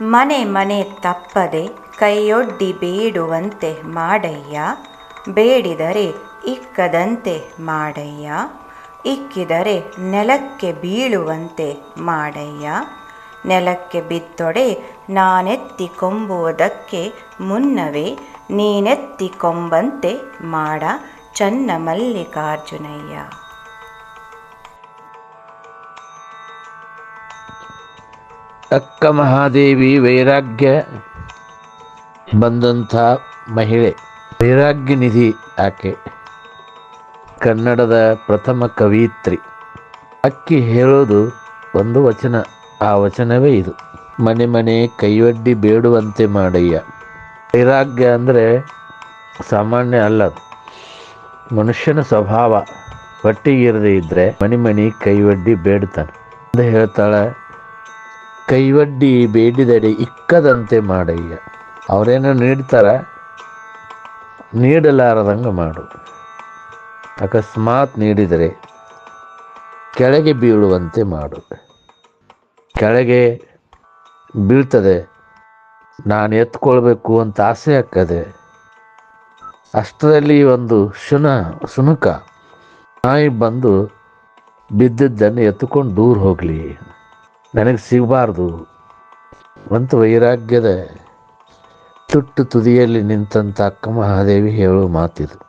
ಮನೆ ಮನೆ ತಪ್ಪದೆ ಕೈಯೊಡ್ಡಿ ಬೇಡುವಂತೆ ಮಾಡಯ್ಯ. ಬೇಡಿದರೆ ಇಕ್ಕದಂತೆ ಮಾಡಯ್ಯ. ಇಕ್ಕಿದರೆ ನೆಲಕ್ಕೆ ಬೀಳುವಂತೆ ಮಾಡಯ್ಯ. ನೆಲಕ್ಕೆ ಬಿತ್ತೊಡೆ ನಾನೆತ್ತಿ ಕೊಂಬುವುದಕ್ಕೆ ಮುನ್ನವೇ ನೀನೆತ್ತಿ ಕೊಂಬಂತೆ ಮಾಡ. ಚನ್ನ ಮಲ್ಲಿಕಾರ್ಜುನಯ್ಯ. ಅಕ್ಕ ಮಹಾದೇವಿ ವೈರಾಗ್ಯ ಬಂದಂಥ ಮಹಿಳೆ. ವೈರಾಗ್ಯ ನಿಧಿ ಆಕೆ. ಕನ್ನಡದ ಪ್ರಥಮ ಕವಿಯಿತ್ರಿ. ಅಕ್ಕಿ ಹೇಳೋದು ಒಂದು ವಚನ. ಆ ವಚನವೇ ಇದು. ಮನೆ ಮನೆ ಕೈಯೊಡ್ಡಿ ಬೇಡುವಂತೆ ಮಾಡಯ್ಯ. ವೈರಾಗ್ಯ ಅಂದರೆ ಸಾಮಾನ್ಯ ಅಲ್ಲ. ಮನುಷ್ಯನ ಸ್ವಭಾವ. ಹೊಟ್ಟಿಗಿರದೇ ಇದ್ದರೆ ಮನೆ ಮನೆ ಕೈಯೊಡ್ಡಿ ಬೇಡ್ತಾನೆ. ಅಂತ ಹೇಳ್ತಾಳೆ ಕೈವಡ್ಡಿ ಬೇಡಿದರೆ ಇಕ್ಕದಂತೆ ಮಾಡಯ್ಯ. ಅವರೇನೋ ನೀಡ್ತಾರ? ನೀಡಲಾರದಂಗೆ ಮಾಡು. ಅಕಸ್ಮಾತ್ ನೀಡಿದರೆ ಕೆಳಗೆ ಬೀಳುವಂತೆ ಮಾಡು. ಕೆಳಗೆ ಬೀಳ್ತದೆ. ನಾನು ಎತ್ಕೊಳ್ಬೇಕು ಅಂತ ಆಸೆ ಆಗ್ತದೆ. ಅಷ್ಟರಲ್ಲಿ ಒಂದು ಶುನ ಸುನಕ ನಾಯಿ ಬಂದು ಬಿದ್ದಿದ್ದನ್ನು ಎತ್ತುಕೊಂಡು ದೂರ ಹೋಗಲಿ. ನನಗೆ ಸಿಗಬಾರ್ದು. ಅಂತ ವೈರಾಗ್ಯದ ತುಟ್ಟು ತುದಿಯಲ್ಲಿ ನಿಂತಂಥ ಅಕ್ಕ ಮಹಾದೇವಿ ಹೇಳುವ ಮಾತಿದು.